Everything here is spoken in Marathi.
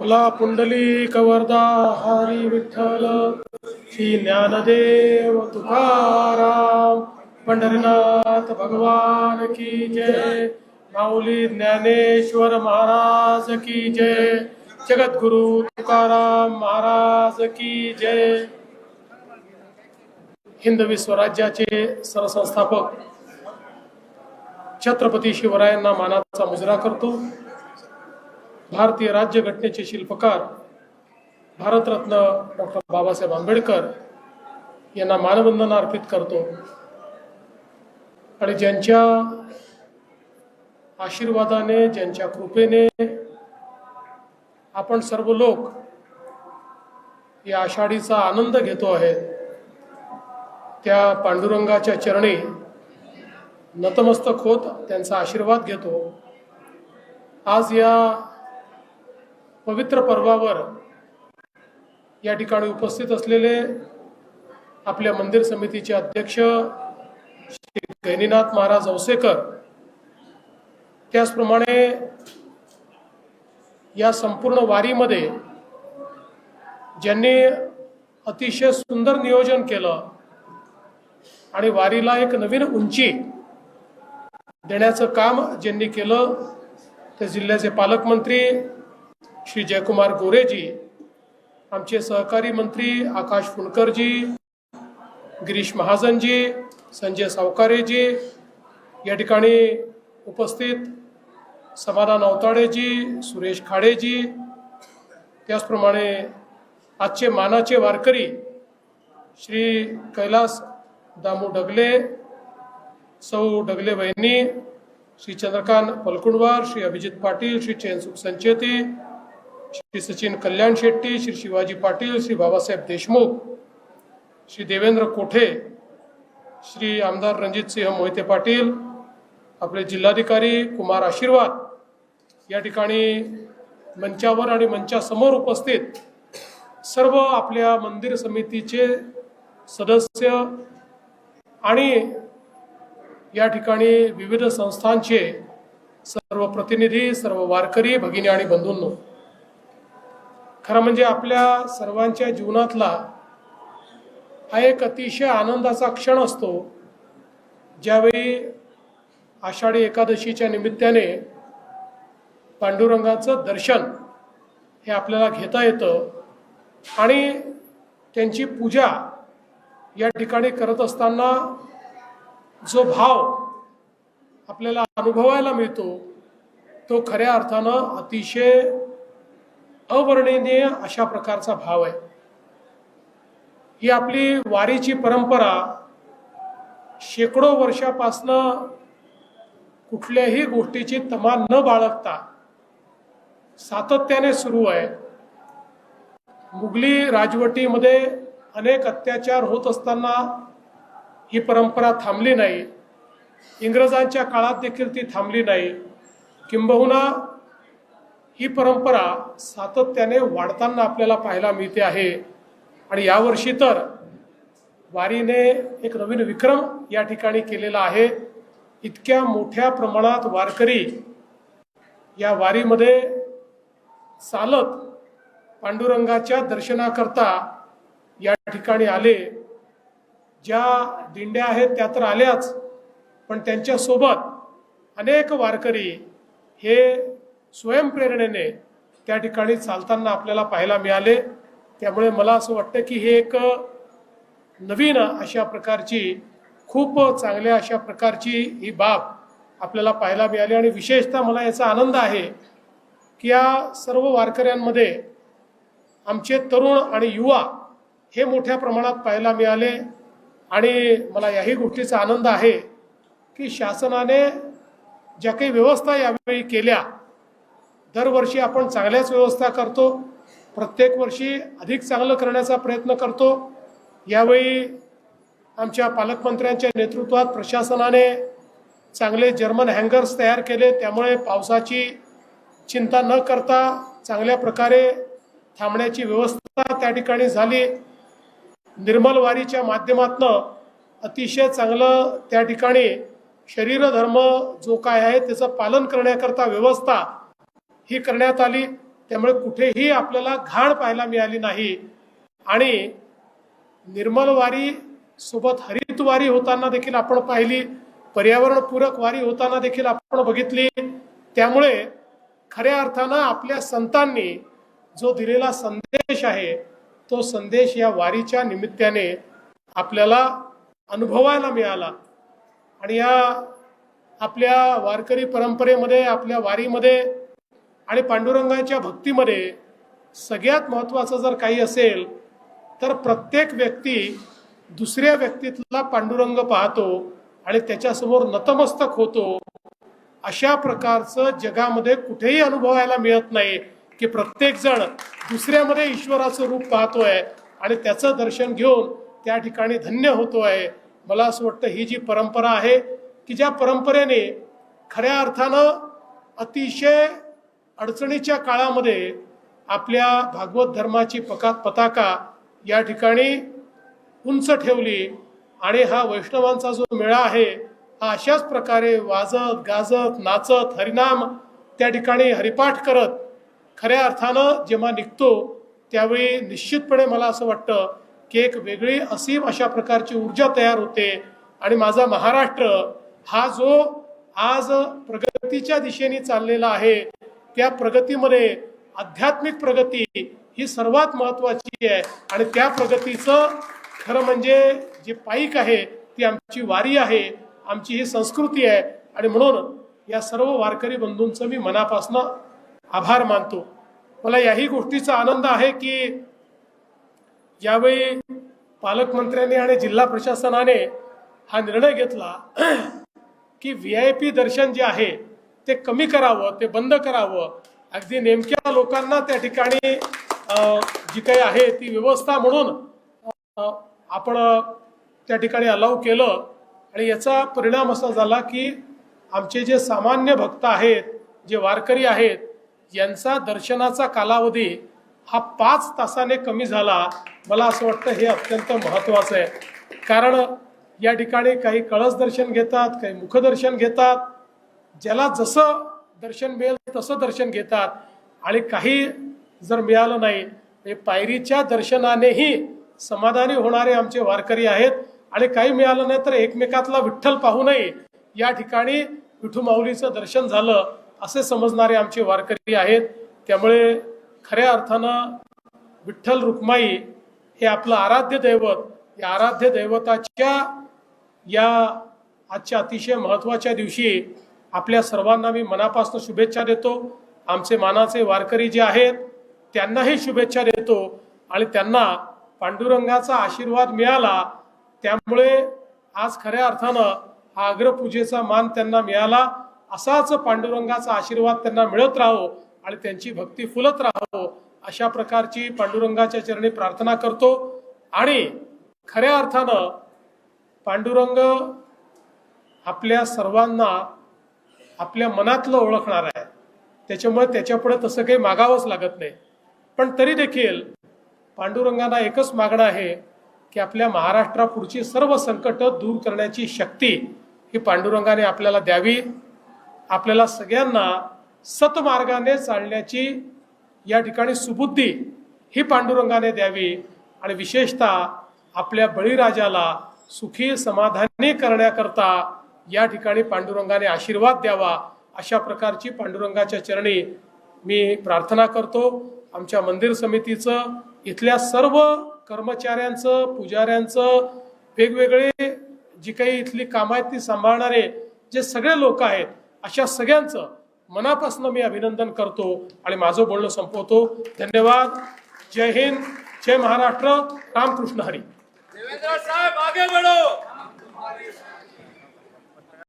मला पुंडली कवरदा हरी विठ्ठल श्री ज्ञानदेव तुकाराम पंढरीनाथ भगवान की जय माऊली ज्ञानेश्वर महाराज की जय जगद्गुरु तुकाराम महाराज की जय. हिंदवी स्वराज्याचे सरसंस्थापक छत्रपती शिवरायांना मानाचा मुजरा करतो. भारतीय राज्यघटनेचे शिल्पकार भारतरत्न डॉक्टर बाबासाहेब आंबेडकर यांना मानवंदना अर्पित करतो. आणि ज्यांच्या आशीर्वादाने ज्यांच्या कृपेने आपण सर्व लोक या आषाढीचा आनंद घेतो आहे त्या पांडुरंगाच्या चरणी नतमस्तक होत त्यांचा आशीर्वाद घेतो. आज या पवित्र पर्वावर या ठिकाणी उपस्थित असलेले आपल्या मंदिर समितीचे अध्यक्ष श्री गैनीनाथ महाराज औसेकर त्याचप्रमाणे या संपूर्ण वारीमध्ये ज्यांनी अतिशय सुंदर नियोजन केलं आणि वारीला एक नवीन उंची देण्याचं काम ज्यांनी केलं ते जिल्ह्याचे पालकमंत्री श्री जयकुमार गोरेजी आमचे सहकारी मंत्री आकाश फुलकरजी गिरीश महाजनजी संजय सावकारेजी या ठिकाणी उपस्थित समाधान अवताडेजी सुरेश खाडेजी त्याचप्रमाणे आजचे मानाचे वारकरी श्री कैलास दामू डगले सौ डगले वहिनी श्री चंद्रकांत पलकुंडवार श्री अभिजित पाटील श्री चैनसुख संचेती श्री सचिन कल्याण शेट्टी श्री शिवाजी पाटील श्री बाबासाहेब देशमुख श्री देवेंद्र कोठे श्री आमदार रणजितसिंह मोहिते पाटील आपले जिल्हाधिकारी कुमार आशीर्वाद या ठिकाणी मंचावर आणि मंचासमोर उपस्थित सर्व आपल्या मंदिर समितीचे सदस्य आणि या ठिकाणी विविध संस्थांचे सर्व प्रतिनिधी सर्व वारकरी भगिनी आणि बंधूंनो खरं म्हणजे आपल्या सर्वांच्या जीवनातला हा एक अतिशय आनंदाचा क्षण असतो. ज्यावेळी आषाढी एकादशीच्या निमित्ताने पांडुरंगाचं दर्शन हे आपल्याला घेता येतं आणि त्यांची पूजा या ठिकाणी करत असताना जो भाव आपल्याला अनुभवायला मिळतो तो खऱ्या अर्थानं अतिशय अवर्णनीय अशा प्रकारचा भाव आहे. ही आपली वारीची परंपरा शेकडो वर्षापासनं कुठल्याही गोष्टीची तमा न बाळगता सातत्याने सुरू आहे. मुघली राजवटीमध्ये अनेक अत्याचार होत असताना ही परंपरा थांबली नाही. इंग्रजांच्या काळात देखील ती थांबली नाही. किंबहुना ही परंपरा सातत्याने वाढताना आपल्याला पाहायला मिळते आहे. आणि यावर्षी तर वारीने एक नवीन विक्रम या ठिकाणी केलेला आहे. इतक्या मोठ्या प्रमाणात वारकरी या वारीमध्ये चालत पांडुरंगाच्या दर्शनाकरता या ठिकाणी आले. ज्या दिंड्या आहेत त्या तर आल्याच पण त्यांच्यासोबत अनेक वारकरी हे स्वयंप्रेरणेने त्या ठिकाणी चालताना आपल्याला पाहायला मिळाले. त्यामुळे मला असं वाटतं की हे एक नवीन अशा प्रकारची खूप चांगल्या अशा प्रकारची ही बाब आपल्याला पाहायला मिळाली आणि विशेषतः मला याचा आनंद आहे की या सर्व वारकऱ्यांमध्ये आमचे तरुण आणि युवा हे मोठ्या प्रमाणात पाहायला मिळाले आणि मला याही गोष्टीचा आनंद आहे की शासनाने ज्या काही व्यवस्था यावेळी केल्या दरवर्षी आपण चांगल्याच व्यवस्था करतो प्रत्येक वर्षी अधिक चांगलं करण्याचा प्रयत्न करतो. यावेळी आमच्या पालकमंत्र्यांच्या नेतृत्वात प्रशासनाने चांगले जर्मन हँगर्स तयार केले त्यामुळे पावसाची चिंता न करता चांगल्या प्रकारे थांबण्याची व्यवस्था त्या ठिकाणी झाली. निर्मल वारीच्या माध्यमातनं अतिशय चांगलं त्या ठिकाणी शरीरधर्म जो काय आहे त्याचं पालन करण्याकरता व्यवस्था ही करण्यात आली. त्यामुळे कुठेही आपल्याला घाण पाहायला मिळाली नाही. आणि निर्मल वारी सोबत हरित वारी होताना देखील आपण पाहिली. पर्यावरणपूरक वारी होताना देखील आपण बघितली. त्यामुळे खऱ्या अर्थानं आपल्या संतांनी जो दिलेला संदेश आहे तो संदेश या वारीच्या निमित्ताने आपल्याला अनुभवायला मिळाला. आणि या आपल्या वारकरी परंपरेमध्ये आपल्या वारीमध्ये आणि पांडुरंगाच्या भक्तीमध्ये सगळ्यात महत्त्वाचं जर काही असेल तर प्रत्येक व्यक्ती दुसऱ्या व्यक्तीतला पांडुरंग पाहतो आणि त्याच्यासमोर नतमस्तक होतो. अशा प्रकारचं जगामध्ये कुठेही अनुभवायला मिळत नाही की प्रत्येक जण दुसऱ्यामध्ये ईश्वराचं रूप पाहतोय आणि त्याचं दर्शन घेऊन त्या ठिकाणी धन्य होतोय. मला असं वाटतं ही जी परंपरा आहे की ज्या परंपरेने खऱ्या अर्थानं अतिशय अडचणीच्या काळामध्ये आपल्या भागवत धर्माची पका पताका या ठिकाणी उंच ठेवली आणि हा वैष्णवांचा जो मेळा आहे हा अशाच प्रकारे वाजत गाजत नाचत हरिनाम त्या ठिकाणी हरिपाठ करत खऱ्या अर्थानं जेव्हा निघतो त्यावेळी निश्चितपणे मला असं वाटतं की एक वेगळी असीम अशा प्रकारची ऊर्जा तयार होते आणि माझा महाराष्ट्र हा जो आज प्रगतीच्या दिशेने चाललेला आहे त्या प्रगतीमध्ये आध्यात्मिक प्रगती ही सर्वात महत्वाची आहे. आणि त्या प्रगतीचं खरं म्हणजे जे पाईक आहे ती आमची वारी आहे आमची ही संस्कृती आहे. आणि म्हणून या सर्व वारकरी बंधूंचं मी मनापासून आभार मानतो. मला याही गोष्टीचा आनंद आहे की यावेळी पालकमंत्र्यांनी आणि जिल्हा प्रशासनाने हा निर्णय घेतला की व्ही आय पी दर्शन जे आहे ते कमी करावं ते बंद करावं. अगदी नेमक्या लोकांना त्या ठिकाणी जी काही आहे ती व्यवस्था म्हणून आपण त्या ठिकाणी अलाव केलं. आणि याचा परिणाम असा झाला की आमचे जे सामान्य भक्त आहेत जे वारकरी आहेत यांचा दर्शनाचा कालावधी हा पाच तासाने कमी झाला. मला असं वाटतं हे अत्यंत महत्त्वाचं आहे. कारण या ठिकाणी काही कळस दर्शन घेतात काही मुखदर्शन घेतात ज्याला जसं दर्शन मिळेल तसं दर्शन घेतात. आणि काही जर मिळालं नाही म्हणजे पायरीच्या दर्शनानेही समाधानी होणारे आमचे वारकरी आहेत. आणि काही मिळालं नाही तर एकमेकातला विठ्ठल पाहू नये. या ठिकाणी विठू माऊलीचं दर्शन झालं असे समजणारे आमचे वारकरी आहेत. त्यामुळे खऱ्या अर्थानं विठ्ठल रुक्माई हे आपलं आराध्य दैवत या आराध्य दैवताच्या या आजच्या अतिशय महत्त्वाच्या दिवशी आपल्या सर्वांना मी मनापासून शुभेच्छा देतो. आमचे मानाचे वारकरी जे आहेत त्यांनाही शुभेच्छा देतो आणि त्यांना पांडुरंगाचा आशीर्वाद मिळाला. त्यामुळे आज खऱ्या अर्थानं हा अग्रपूजेचा मान त्यांना मिळाला. असाच पांडुरंगाचा आशीर्वाद त्यांना मिळत राहो आणि त्यांची भक्ती फुलत राहो. अशा प्रकारची पांडुरंगाच्या चरणी प्रार्थना करतो. आणि खऱ्या अर्थानं पांडुरंग आपल्या सर्वांना आपल्या मनातलं ओळखणार आहे. त्याच्यामुळे त्याच्यापुढे तसं काही मागावंच लागत नाही. पण तरी देखील पांडुरंगांना एकच मागणं आहे की आपल्या महाराष्ट्रापुढची सर्व संकटं दूर करण्याची शक्ती ही पांडुरंगाने आपल्याला द्यावी. आपल्याला सगळ्यांना सतमार्गाने चालण्याची या ठिकाणी सुबुद्धी ही पांडुरंगाने द्यावी आणि विशेषतः आपल्या बळीराजाला सुखी समाधानी करण्याकरता या ठिकाणी पांडुरंगाने आशीर्वाद द्यावा अशा प्रकारची पांडुरंगाच्या चरणी मी प्रार्थना करतो. आमच्या मंदिर समितीचं इथल्या सर्व कर्मचाऱ्यांचं पुजाऱ्यांचं वेगवेगळे जी काही इथली कामं आहेत ती सांभाळणारे जे सगळे लोक आहेत अशा सगळ्यांचं मनापासून मी अभिनंदन करतो आणि माझं बोलणं संपवतो. धन्यवाद. जय हिंद. जय महाराष्ट्र. रामकृष्ण हरी. देवेंद्र साहेब आगे बढ़ो.